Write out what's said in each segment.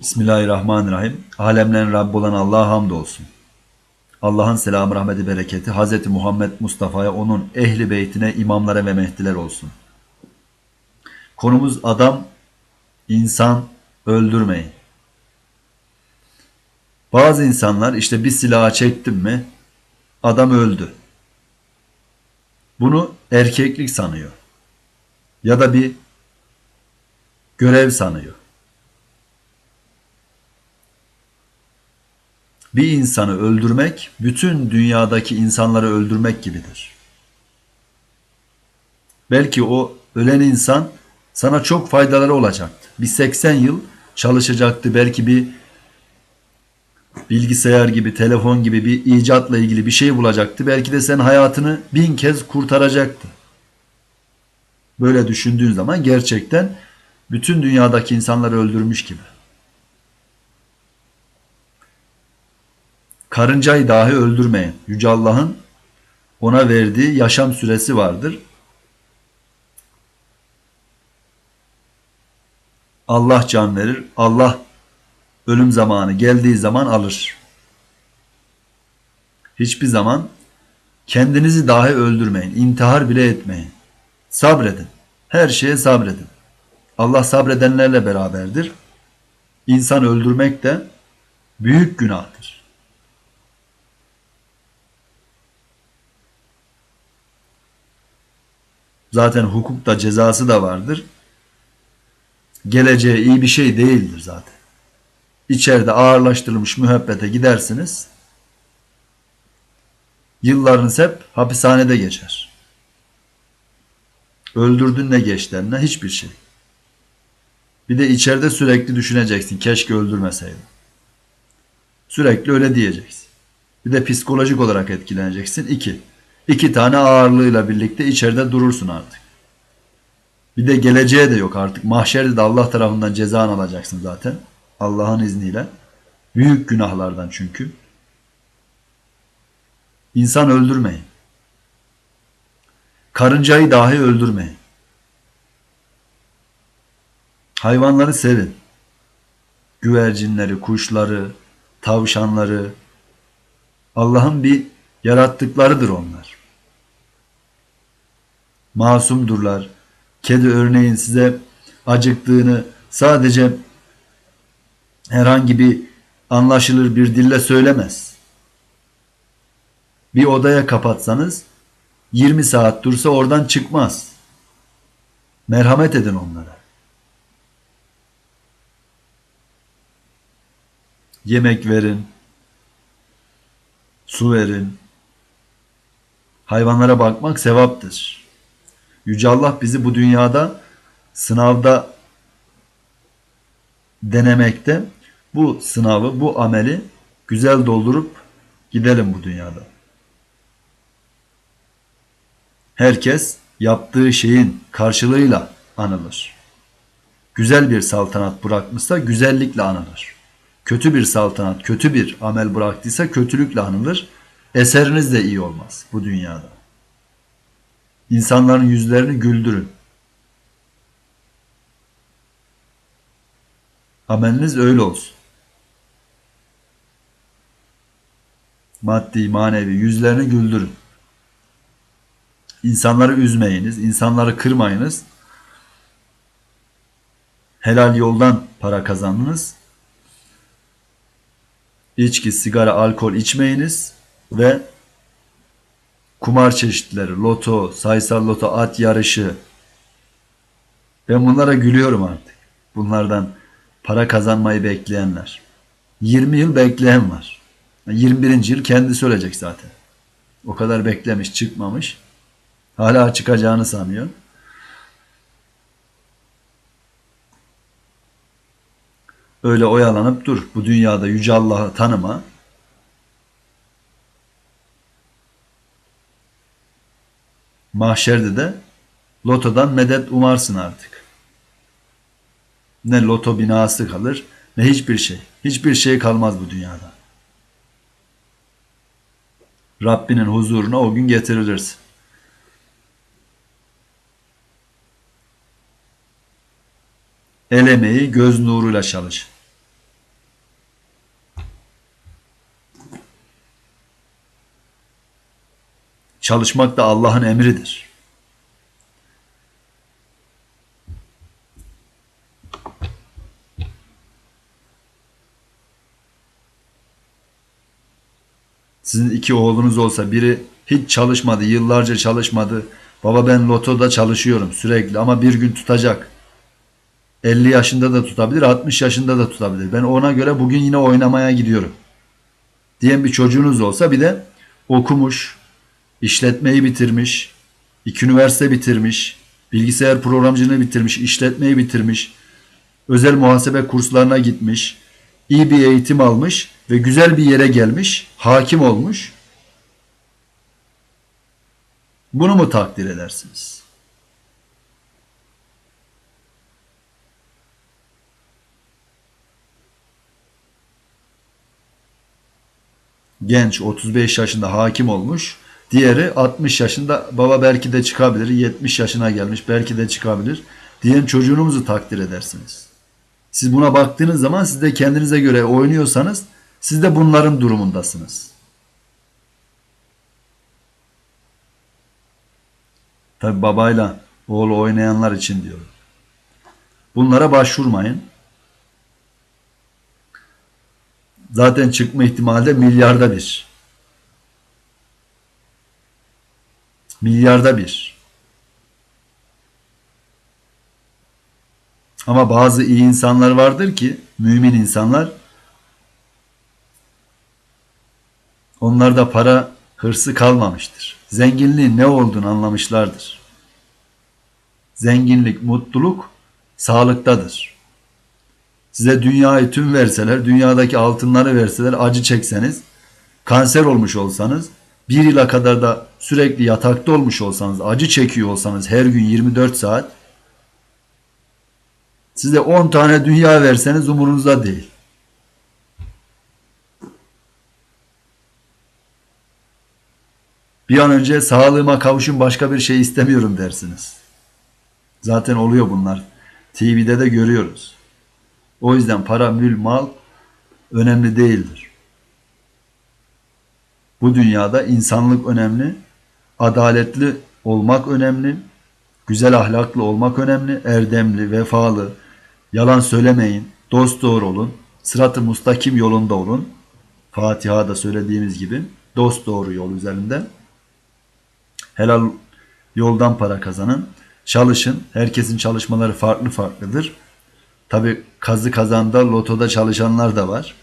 Bismillahirrahmanirrahim. Alemlerin Rabbi olan Allah'a hamdolsun. Allah'ın selamı, rahmeti, bereketi Hz. Muhammed Mustafa'ya, onun ehli beytine, imamlara ve mehdiler olsun. Konumuz adam, insan öldürmeyin. Bazı insanlar işte bir silaha çektim mi adam öldü. Bunu erkeklik sanıyor. Ya da bir görev sanıyor. Bir insanı öldürmek bütün dünyadaki insanları öldürmek gibidir. Belki o ölen insan sana çok faydaları olacaktı. Bir 80 yıl çalışacaktı. Belki bir bilgisayar gibi, telefon gibi bir icatla ilgili bir şey bulacaktı. Belki de sen hayatını bin kez kurtaracaktı. Böyle düşündüğün zaman gerçekten bütün dünyadaki insanları öldürmüş gibi. Karıncayı dahi öldürmeyin. Yüce Allah'ın ona verdiği yaşam süresi vardır. Allah can verir. Allah ölüm zamanı geldiği zaman alır. Hiçbir zaman kendinizi dahi öldürmeyin. İntihar bile etmeyin. Sabredin. Her şeye sabredin. Allah sabredenlerle beraberdir. İnsan öldürmek de büyük günahtır. Zaten hukukta cezası da vardır. Geleceğe iyi bir şey değildir zaten. İçeride ağırlaştırılmış müebbete gidersiniz. Yıllarınız hep hapishanede geçer. Öldürdün ne geçlerine hiçbir şey. Bir de içeride sürekli düşüneceksin. Keşke öldürmeseydim. Sürekli öyle diyeceksin. Bir de psikolojik olarak etkileneceksin. İki. İki tane ağırlığıyla birlikte içeride durursun artık. Bir de geleceğe de yok artık. Mahşerde de Allah tarafından cezan alacaksın zaten. Allah'ın izniyle. Büyük günahlardan çünkü. İnsan öldürmeyin. Karıncayı dahi öldürmeyin. Hayvanları sevin. Güvercinleri, kuşları, tavşanları. Allah'ın bir yarattıklarıdır onlar. Masumdurlar. Kedi örneğin size acıktığını sadece herhangi bir anlaşılır bir dille söylemez. Bir odaya kapatsanız 20 saat dursa oradan çıkmaz. Merhamet edin onlara. Yemek verin. Su verin. Hayvanlara bakmak sevaptır. Yüce Allah bizi bu dünyada sınavda denemekte bu sınavı, bu ameli güzel doldurup gidelim bu dünyada. Herkes yaptığı şeyin karşılığıyla anılır. Güzel bir saltanat bırakmışsa güzellikle anılır. Kötü bir saltanat, kötü bir amel bıraktıysa kötülükle anılır. Eseriniz de iyi olmaz bu dünyada. İnsanların yüzlerini güldürün. Ameliniz öyle olsun. Maddi, manevi yüzlerini güldürün. İnsanları üzmeyiniz, insanları kırmayınız. Helal yoldan para kazandınız. İçki, sigara, alkol içmeyiniz ve kumar çeşitleri, loto, sayısal loto, at yarışı. Ben bunlara gülüyorum artık. Bunlardan para kazanmayı bekleyenler. 20 yıl bekleyen var. 21. yıl kendisi ölecek zaten. O kadar beklemiş, çıkmamış. Hala çıkacağını sanıyor. Öyle oyalanıp dur. Bu dünyada Yüce Allah'ı tanıma. Mahşerde de lotodan medet umarsın artık. Ne loto binası kalır ne hiçbir şey. Hiçbir şey kalmaz bu dünyada. Rabbinin huzuruna o gün getirilirsin. El emeği göz nuruyla çalış. Çalışmak da Allah'ın emridir. Sizin iki oğlunuz olsa biri hiç çalışmadı, yıllarca çalışmadı. Baba ben lotoda çalışıyorum sürekli ama bir gün tutacak. 50 yaşında da tutabilir, 60 yaşında da tutabilir. Ben ona göre bugün yine oynamaya gidiyorum. Diyen bir çocuğunuz olsa bir de okumuş, işletmeyi bitirmiş, iki üniversite bitirmiş, bilgisayar programcılığı bitirmiş, işletmeyi bitirmiş, özel muhasebe kurslarına gitmiş, iyi bir eğitim almış ve güzel bir yere gelmiş, hakim olmuş. Bunu mu takdir edersiniz? Genç 35 yaşında hakim olmuş. Diğeri 60 yaşında baba belki de çıkabilir. 70 yaşına gelmiş belki de çıkabilir. Diyen çocuğunuzu takdir edersiniz. Siz buna baktığınız zaman siz de kendinize göre oynuyorsanız siz de bunların durumundasınız. Tabi babayla oğlu oynayanlar için diyorum. Bunlara başvurmayın. Zaten çıkma ihtimali de milyarda bir. Milyarda bir. Ama bazı iyi insanlar vardır ki, mümin insanlar, onlarda para hırsı kalmamıştır. Zenginliğin ne olduğunu anlamışlardır. Zenginlik, mutluluk sağlıktadır. Size dünyayı tüm verseler, dünyadaki altınları verseler, acı çekseniz, kanser olmuş olsanız, bir yıla kadar da sürekli yatakta olmuş olsanız, acı çekiyor olsanız her gün 24 saat, size 10 tane dünya verseniz umurunuzda değil. Bir an önce sağlığıma kavuşun başka bir şey istemiyorum dersiniz. Zaten oluyor bunlar. TV'de de görüyoruz. O yüzden para, mül, mal önemli değildir. Bu dünyada insanlık önemli, adaletli olmak önemli, güzel ahlaklı olmak önemli, erdemli, vefalı, yalan söylemeyin, dost doğru olun, sırat-ı mustakim yolunda olun. Fatiha'da söylediğimiz gibi dost doğru yol üzerinde. Helal yoldan para kazanın. Çalışın. Herkesin çalışmaları farklı farklıdır. Tabi kazı kazanda lotoda çalışanlar da var.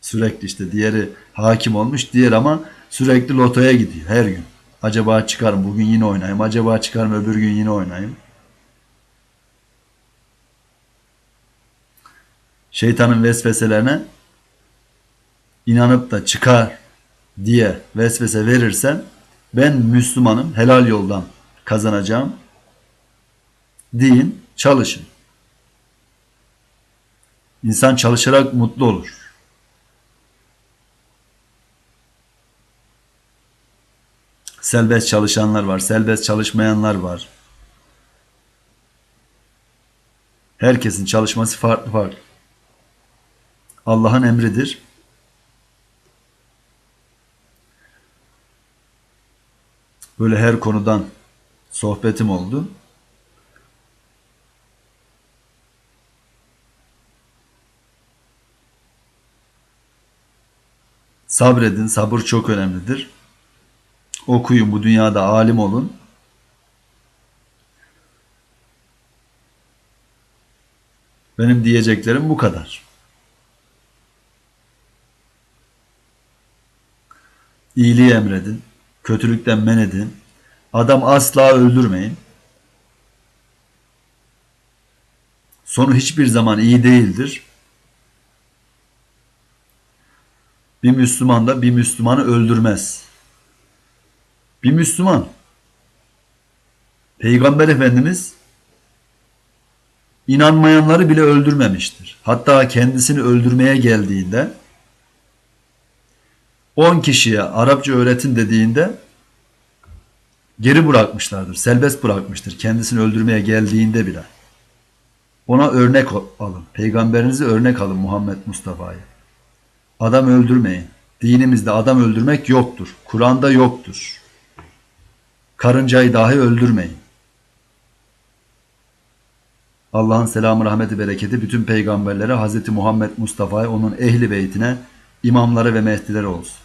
Sürekli işte diğeri hakim olmuş diğer ama sürekli lotoya gidiyor her gün. Acaba çıkarım bugün yine oynayayım. Acaba çıkarım öbür gün yine oynayayım. Şeytanın vesveselerine inanıp da çıkar diye vesvese verirsen ben Müslümanım helal yoldan kazanacağım deyin çalışın. İnsan çalışarak mutlu olur. Selbest çalışanlar var, selbest çalışmayanlar var. Herkesin çalışması farklı farklı. Allah'ın emridir. Böyle her konudan sohbetim oldu. Sabredin, sabır çok önemlidir. Okuyun, bu dünyada alim olun. Benim diyeceklerim bu kadar. İyiliği emredin, kötülükten men edin. Adam asla öldürmeyin. Sonu hiçbir zaman iyi değildir. Bir Müslüman da bir Müslümanı öldürmez. Bir Müslüman Peygamber Efendimiz inanmayanları bile öldürmemiştir. Hatta kendisini öldürmeye geldiğinde 10 kişiye Arapça öğretin dediğinde geri bırakmışlardır. Serbest bırakmıştır. Kendisini öldürmeye geldiğinde bile. Ona örnek alın. Peygamberinizi örnek alın Muhammed Mustafa'yı. Adam öldürmeyin. Dinimizde adam öldürmek yoktur. Kur'an'da yoktur. Karıncayı dahi öldürmeyin. Allah'ın selamı, rahmeti, bereketi bütün peygamberlere, Hz. Muhammed Mustafa'ya, onun ehli beytine, imamları ve mehdileri olsun.